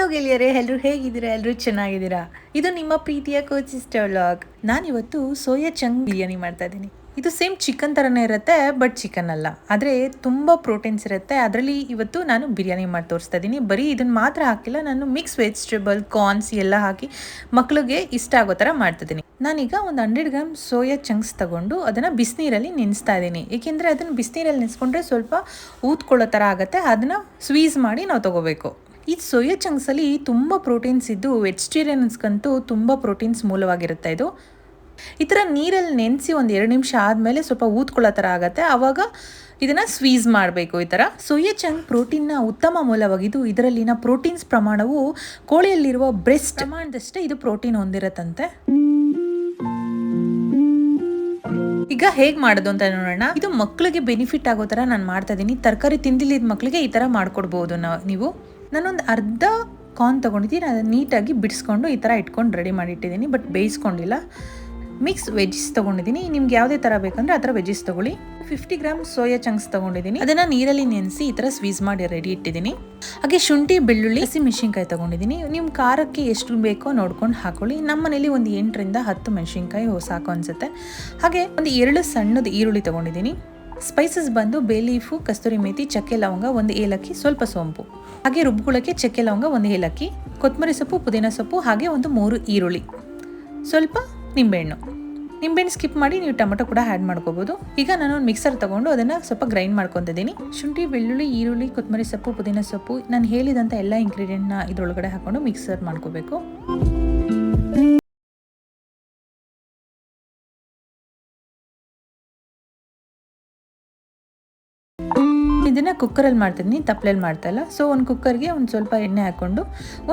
Hello ಗೆಳೆಯರೇ ಎಲ್ಲರೂ ಹೇಗಿದ್ದೀರಾ? ಎಲ್ಲರೂ ಚೆನ್ನಾಗಿದ್ದೀರಾ? ಇದು ನಿಮ್ಮ ಪ್ರೀತಿಯ ಕೋಚಿಸ್ಟ ಸಿಸ್ಟರ್ ವ್ಲಾಗ್ ನಾನಿವತ್ತು ಸೋಯಾ ಚಂಗ್ ಬಿರಿಯಾನಿ ಮಾಡ್ತಾ ಇದ್ದೀನಿ. ಇದು ಸೇಮ್ ಚಿಕನ್ ಥರನೇ ಇರುತ್ತೆ ಬಟ್ ಚಿಕನ್ ಅಲ್ಲ. ಆದರೆ ತುಂಬ ಪ್ರೋಟೀನ್ಸ್ ಇರುತ್ತೆ. ಅದರಲ್ಲಿ ಇವತ್ತು ನಾನು ಬಿರಿಯಾನಿ ಮಾಡಿ ತೋರಿಸ್ತಾ ಇದ್ದೀನಿ. ಬರೀ ಇದನ್ನು ಮಾತ್ರ ಹಾಕಿಲ್ಲ, ನಾನು ಮಿಕ್ಸ್ ವೆಜಿಟೇಬಲ್ ಕಾರ್ನ್ಸ್ ಎಲ್ಲ ಹಾಕಿ ಮಕ್ಕಳಿಗೆ ಇಷ್ಟ ಆಗೋ ಥರ ಮಾಡ್ತಿದ್ದೀನಿ ನಾನೀಗ ಒಂದು ಹಂಡ್ರೆಡ್ ಗ್ರಾಮ್ ಸೋಯಾ ಚಂಕ್ಸ್ ತಗೊಂಡು ಅದನ್ನು ಬಿಸಿನೀರಲ್ಲಿ ನೆನೆಸ್ತಾ ಇದ್ದೀನಿ. ಏಕೆಂದರೆ ಅದನ್ನು ಬಿಸಿನೀರಲ್ಲಿ ನೆನೆಸ್ಕೊಂಡ್ರೆ ಸ್ವಲ್ಪ ಊದ್ಕೊಳ್ಳೋ ಥರ ಆಗುತ್ತೆ. ಅದನ್ನು ಸ್ವೀಸ್ ಮಾಡಿ ನಾವು ತಗೋಬೇಕು. ಈ ಸೋಯಾ ಚಂಕ್ಸಲ್ಲಿ ತುಂಬ ಪ್ರೋಟೀನ್ಸ್ ಇದ್ದು ವೆಜಿಟೇರಿಯನ್ಸ್ಗಂತೂ ತುಂಬ ಪ್ರೋಟೀನ್ಸ್ ಮೂಲವಾಗಿರುತ್ತೆ ಇದು. ಈ ಥರ ನೀರಲ್ಲಿ ನೆನೆಸಿ ಒಂದು ಎರಡು ನಿಮಿಷ ಆದಮೇಲೆ ಸ್ವಲ್ಪ ಊದ್ಕೊಳ್ಳೋ ಥರ ಆಗುತ್ತೆ. ಆವಾಗ ಇದನ್ನು ಸ್ವೀಸ್ ಮಾಡಬೇಕು ಈ ಥರ. ಸೋಯಾ ಚಂಕ್ ಪ್ರೋಟೀನ್ನ ಉತ್ತಮ ಮೂಲವಾಗಿದ್ದು ಇದರಲ್ಲಿನ ಪ್ರೋಟೀನ್ಸ್ ಪ್ರಮಾಣವು ಕೋಳಿಯಲ್ಲಿರುವ ಬ್ರೆಸ್ಟ್ ಪ್ರಮಾಣದಷ್ಟೇ ಇದು ಪ್ರೋಟೀನ್ ಹೊಂದಿರತ್ತಂತೆ. ಈಗ ಹೇಗೆ ಮಾಡೋದು ಅಂತ ನೋಡೋಣ. ಇದು ಮಕ್ಕಳಿಗೆ ಬೆನಿಫಿಟ್ ಆಗೋ ಥರ ನಾನು ಮಾಡ್ತಾ ಇದ್ದೀನಿ ತರಕಾರಿ ತಿಂದಿಲ್ಲಿದ ಮಕ್ಕಳಿಗೆ ಈ ಥರ ಮಾಡ್ಕೊಡ್ಬೋದು ನಾವು ನೀವು. ನಾನೊಂದು ಅರ್ಧ ಕಾರ್ನ್ ತೊಗೊಂಡಿದ್ದೀನಿ, ಅದನ್ನು ನೀಟಾಗಿ ಬಿಡಿಸ್ಕೊಂಡು ಈ ಥರ ಇಟ್ಕೊಂಡು ರೆಡಿ ಮಾಡಿಟ್ಟಿದ್ದೀನಿ ಬಟ್ ಬೇಯಿಸ್ಕೊಂಡಿಲ್ಲ. ಮಿಕ್ಸ್ ವೆಜ್ಜಸ್ ತೊಗೊಂಡಿದ್ದೀನಿ, ನಿಮ್ಗೆ ಯಾವುದೇ ಥರ ಬೇಕಂದರೆ ಆ ಥರ ವೆಜ್ಜಸ್ ತೊಗೊಳ್ಳಿ. ಫಿಫ್ಟಿ ಗ್ರಾಮ್ ಸೋಯಾ ಚಂಕ್ಸ್ ತೊಗೊಂಡಿದ್ದೀನಿ, ಅದನ್ನು ನೀರಲ್ಲಿ ನೆನೆಸಿ ಈ ಥರ ಸ್ವೀಸ್ ಮಾಡಿ ರೆಡಿ ಇಟ್ಟಿದ್ದೀನಿ. ಹಾಗೆ ಶುಂಠಿ, ಬೆಳ್ಳುಳ್ಳಿ, ಹಸಿ ಮೆಣಸಿನ್ಕಾಯಿ ತೊಗೊಂಡಿದ್ದೀನಿ. ನಿಮ್ಮ ಖಾರಕ್ಕೆ ಎಷ್ಟು ಬೇಕೋ ನೋಡ್ಕೊಂಡು ಹಾಕೊಳ್ಳಿ. ನಮ್ಮ ಮನೇಲಿ ಒಂದು ಎಂಟರಿಂದ ಹತ್ತು ಮೆಣಸಿನ್ಕಾಯಿ ಸಾಕು ಅನಿಸುತ್ತೆ. ಹಾಗೆ ಒಂದು ಎರಡು ಸಣ್ಣದು ಈರುಳ್ಳಿ ತೊಗೊಂಡಿದ್ದೀನಿ. ಸ್ಪೈಸಸ್ ಬಂದು ಬೇ ಲೀಫು ಕಸ್ತೂರಿ ಮೇಥಿ ಚಕ್ಕೆ ಲವಂಗ ಒಂದು ಏಲಕ್ಕಿ, ಸ್ವಲ್ಪ ಸೋಂಪು. ಹಾಗೆ ರುಬ್ಕೊಳ್ಳೋಕ್ಕೆ ಚಕ್ಕೆ ಲವಂಗ ಒಂದು ಏಲಕ್ಕಿ, ಕೊತ್ತಂಬರಿ ಸೊಪ್ಪು, ಪುದೀನ ಸೊಪ್ಪು, ಹಾಗೆ ಒಂದು ಮೂರು ಈರುಳ್ಳಿ. ಸ್ವಲ್ಪ ನಿಂಬೆಹಣ್ಣು. ನಿಂಬೆಹಣ್ಣು ಸ್ಕಿಪ್ ಮಾಡಿ ನೀವು ಟೊಮೊಟೊ ಕೂಡ ಆ್ಯಡ್ ಮಾಡ್ಕೋಬೋದು. ಈಗ ನಾನು ಒಂದು ಮಿಕ್ಸರ್ ತೊಗೊಂಡು ಅದನ್ನು ಸ್ವಲ್ಪ ಗ್ರೈಂಡ್ ಮಾಡ್ಕೊತಿದ್ದೀನಿ. ಶುಂಠಿ, ಬೆಳ್ಳುಳ್ಳಿ, ಈರುಳ್ಳಿ, ಕೊತ್ತಂಬರಿ ಸೊಪ್ಪು, ಪುದೀನ ಸೊಪ್ಪು, ನಾನು ಹೇಳಿದಂಥ ಎಲ್ಲ ಇಂಗ್ರೀಡಿಯೆಂಟ್ನ ಇದರೊಳಗಡೆ ಹಾಕ್ಕೊಂಡು ಮಿಕ್ಸರ್ ಮಾಡ್ಕೋಬೇಕು. ಇದನ್ನು ಕುಕ್ಕರಲ್ಲಿ ಮಾಡ್ತಿದ್ದೀನಿ ಮಾಡ್ತಾ ಇಲ್ಲ. ಸೊ ಒಂದು ಕುಕ್ಕರ್ಗೆ ಒಂದು ಸ್ವಲ್ಪ ಎಣ್ಣೆ ಹಾಕ್ಕೊಂಡು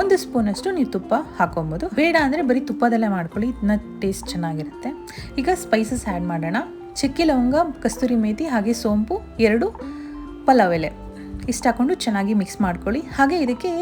ಒಂದು ಸ್ಪೂನಷ್ಟು ನೀವು ತುಪ್ಪ ಹಾಕೊಬೋದು. ಬೇಡ ಅಂದರೆ ಬರೀ ತುಪ್ಪದಲ್ಲೇ ಮಾಡ್ಕೊಳ್ಳಿ. ಇದನ್ನ ಟೇಸ್ಟ್ ಚೆನ್ನಾಗಿರುತ್ತೆ. ಈಗ ಸ್ಪೈಸಸ್ ಆ್ಯಡ್ ಮಾಡೋಣ. ಚಕ್ಕೆ ಲವಂಗ, ಕಸ್ತೂರಿ ಮೇಥಿ ಹಾಗೆ ಸೋಂಪು, ಎರಡು ಪಲಾವ್ ಎಲೆ. ಇಷ್ಟು ಹಾಕ್ಕೊಂಡು ಚೆನ್ನಾಗಿ ಮಿಕ್ಸ್ ಮಾಡ್ಕೊಳ್ಳಿ. ಹಾಗೆ ಇದಕ್ಕೆ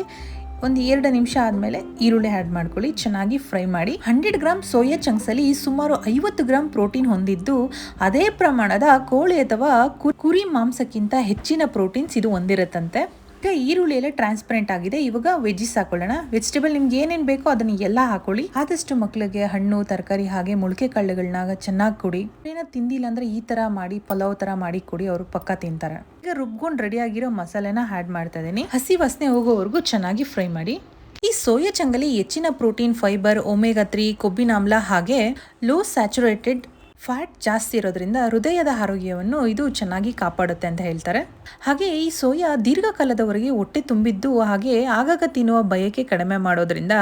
ಒಂದು ಎರಡು ನಿಮಿಷ ಆದಮೇಲೆ ಈರುಳ್ಳಿ ಆ್ಯಡ್ ಮಾಡ್ಕೊಳ್ಳಿ. ಚೆನ್ನಾಗಿ ಫ್ರೈ ಮಾಡಿ. ಹಂಡ್ರೆಡ್ ಗ್ರಾಮ್ ಸೋಯಾ ಚಂಕ್ಸಲ್ಲಿ ಸುಮಾರು ಐವತ್ತು ಗ್ರಾಮ್ ಪ್ರೋಟೀನ್ ಹೊಂದಿದ್ದು ಅದೇ ಪ್ರಮಾಣದ ಕೋಳಿ ಅಥವಾ ಕುರಿ ಮಾಂಸಕ್ಕಿಂತ ಹೆಚ್ಚಿನ ಪ್ರೋಟೀನ್ಸ್ ಇದು ಹೊಂದಿರುತ್ತಂತೆ. ಈಗ ಈರುಳ್ಳಿ ಎಲ್ಲ ಟ್ರಾನ್ಸ್ಪರೆಂಟ್ ಆಗಿದೆ. ಇವಾಗ ವೆಜ್ಜಿಸ್ ಹಾಕೊಳ್ಳೋಣ. ವೆಜಿಟೇಬಲ್ ನಿಮ್ಗೆ ಏನೇನು ಬೇಕೋ ಅದನ್ನ ಎಲ್ಲ ಹಾಕೊಳ್ಳಿ. ಆದಷ್ಟು ಮಕ್ಕಳಿಗೆ ಹಣ್ಣು, ತರಕಾರಿ ಹಾಗೆ ಮೊಳಕೆ ಕಳ್ಳುಗಳನ್ನ ಚೆನ್ನಾಗಿ ಕೊಡಿ. ಏನೋ ತಿಂದಿಲ್ಲ ಅಂದ್ರೆ ಈ ತರ ಮಾಡಿ, ಪಲಾವ್ ತರ ಮಾಡಿ ಕೊಡಿ, ಅವರು ಪಕ್ಕ ತಿಂತಾರೆ. ಈಗ ರುಬ್ಕೊಂಡು ರೆಡಿ ಆಗಿರೋ ಮಸಾಲೆನ ಆ್ಯಡ್ ಮಾಡ್ತಾ ಇದ್ದೀನಿ. ಹಸಿ ವಾಸನೆ ಹೋಗೋವರೆಗೂ ಚೆನ್ನಾಗಿ ಫ್ರೈ ಮಾಡಿ. ಈ ಸೋಯಾ ಚಂಗಲಿ ಹೆಚ್ಚಿನ ಪ್ರೋಟೀನ್ ಫೈಬರ್ ಒಮೆಗಾ ತ್ರೀ ಕೊಬ್ಬಿನಾಮ್ಲ ಹಾಗೆ ಲೋ ಸ್ಯಾಚುರೇಟೆಡ್ ಫ್ಯಾಟ್ ಜಾಸ್ತಿ ಇರೋದ್ರಿಂದ ಹೃದಯದ ಆರೋಗ್ಯವನ್ನು ಇದು ಚೆನ್ನಾಗಿ ಕಾಪಾಡುತ್ತೆ ಅಂತ ಹೇಳ್ತಾರೆ. ಹಾಗೆ ಈ ಸೋಯಾ ದೀರ್ಘಕಾಲದವರೆಗೆ ಹೊಟ್ಟೆ ತುಂಬಿದ್ದು ಹಾಗೆ ಆಗಾಗ ತಿನ್ನುವ ಬಯಕೆ ಕಡಿಮೆ ಮಾಡೋದ್ರಿಂದ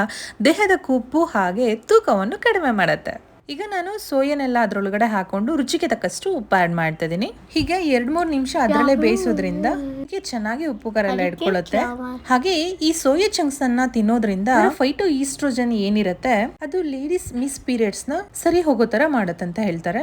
ದೇಹದ ಕೂಪು ಹಾಗೆ ತೂಕವನ್ನು ಕಡಿಮೆ ಮಾಡುತ್ತೆ. ಈಗ ನಾನು ಸೋಯನೆಲ್ಲ ಅದರೊಳಗಡೆ ಹಾಕೊಂಡು ರುಚಿಗೆ ತಕ್ಕಷ್ಟು ಉಪ್ಪು ಆ್ಯಡ್ ಮಾಡ್ತಾ ಇದ್ದೀನಿ ಹೀಗೆ ಎರಡ್ ಮೂರು ನಿಮಿಷ ಅದರಲ್ಲೇ ಬೇಯಿಸೋದ್ರಿಂದ ಚೆನ್ನಾಗಿ ಉಪ್ಪು ಖಾರ ಎಲ್ಲ ಇಟ್ಕೊಳ್ಳುತ್ತೆ ಹಾಗೆ ಈ ಸೋಯಾ ಚಂಕ್ಸ್ ಅನ್ನ ತಿನ್ನೋದ್ರಿಂದ ಫೈಟೋ ಈಸ್ಟ್ರೋಜನ್ ಏನಿರುತ್ತೆ ಅದು ಲೇಡೀಸ್ ಮಿಸ್ ಪೀರಿಯಡ್ಸ್ನ ಸರಿ ಹೋಗೋ ತರ ಮಾಡತ್ತಂತ ಹೇಳ್ತಾರೆ.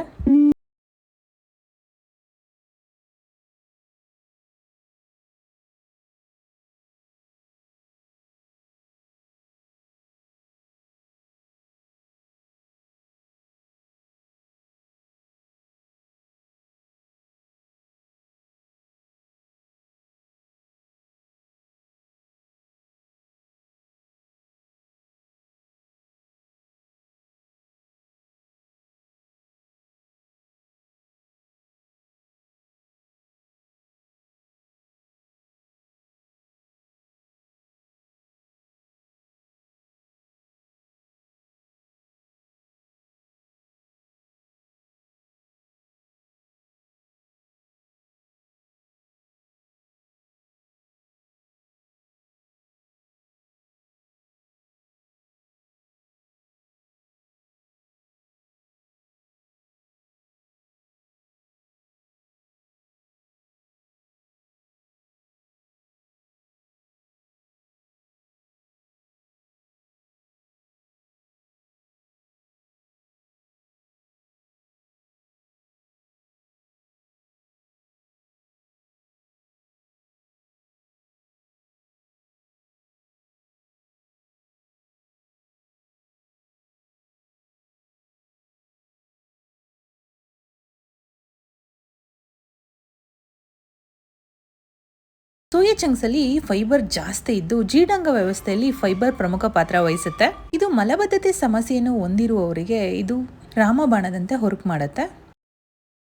ಸೋಯಾ ಚಂಕ್ಸಲ್ಲಿ ಫೈಬರ್ ಜಾಸ್ತಿ ಇದ್ದು ಜೀರ್ಣಾಂಗ ವ್ಯವಸ್ಥೆಯಲ್ಲಿ ಫೈಬರ್ ಪ್ರಮುಖ ಪಾತ್ರ ವಹಿಸುತ್ತೆ. ಇದು ಮಲಬದ್ಧತೆ ಸಮಸ್ಯೆಯನ್ನು ಹೊಂದಿರುವವರಿಗೆ ಇದು ರಾಮಬಾಣದಂತೆ ಹೊರಕು ಮಾಡುತ್ತೆ.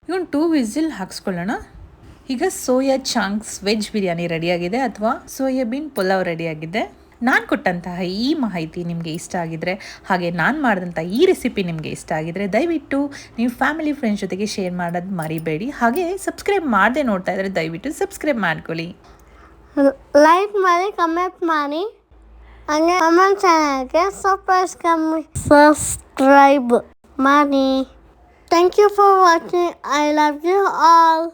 ಇವನ್ ಟೂ ವಿಸಿಲ್ ಹಾಕ್ಸ್ಕೊಳ್ಳೋಣ. ಈಗ ಸೋಯಾ ಚಾಂಕ್ಸ್ ವೆಜ್ ಬಿರಿಯಾನಿ ರೆಡಿಯಾಗಿದೆ ಅಥವಾ ಸೋಯಾಬೀನ್ ಪುಲಾವ್ ರೆಡಿಯಾಗಿದೆ. ನಾನು ಕೊಟ್ಟಂತಹ ಈ ಮಾಹಿತಿ ನಿಮಗೆ ಇಷ್ಟ ಆಗಿದ್ರೆ, ಹಾಗೆ ನಾನು ಮಾಡಿದಂಥ ಈ ರೆಸಿಪಿ ನಿಮಗೆ ಇಷ್ಟ ಆಗಿದ್ರೆ ದಯವಿಟ್ಟು ನೀವು ಫ್ಯಾಮಿಲಿ ಫ್ರೆಂಡ್ಸ್ ಜೊತೆಗೆ ಶೇರ್ ಮಾಡೋದು ಮರಿಬೇಡಿ. ಹಾಗೆ ಸಬ್ಸ್ಕ್ರೈಬ್ ಮಾಡದೆ ನೋಡ್ತಾ ಇದ್ರೆ ದಯವಿಟ್ಟು ಸಬ್ಸ್ಕ್ರೈಬ್ ಮಾಡ್ಕೊಳ್ಳಿ. ಲೈಕ್ ಮಾಡಿ ಕಮೆಂಟ್ ಮಾಡಿ ಹಂಗೆ ನಮ್ಮ ಚಾನಲ್ಗೆ ಸಬ್ಸ್ಕ್ರೈಬ್ ಕಮ್ಮಿ ಸಬ್ಸ್ಕ್ರೈಬ್ ಮಾಡಿ thank you for watching I love you all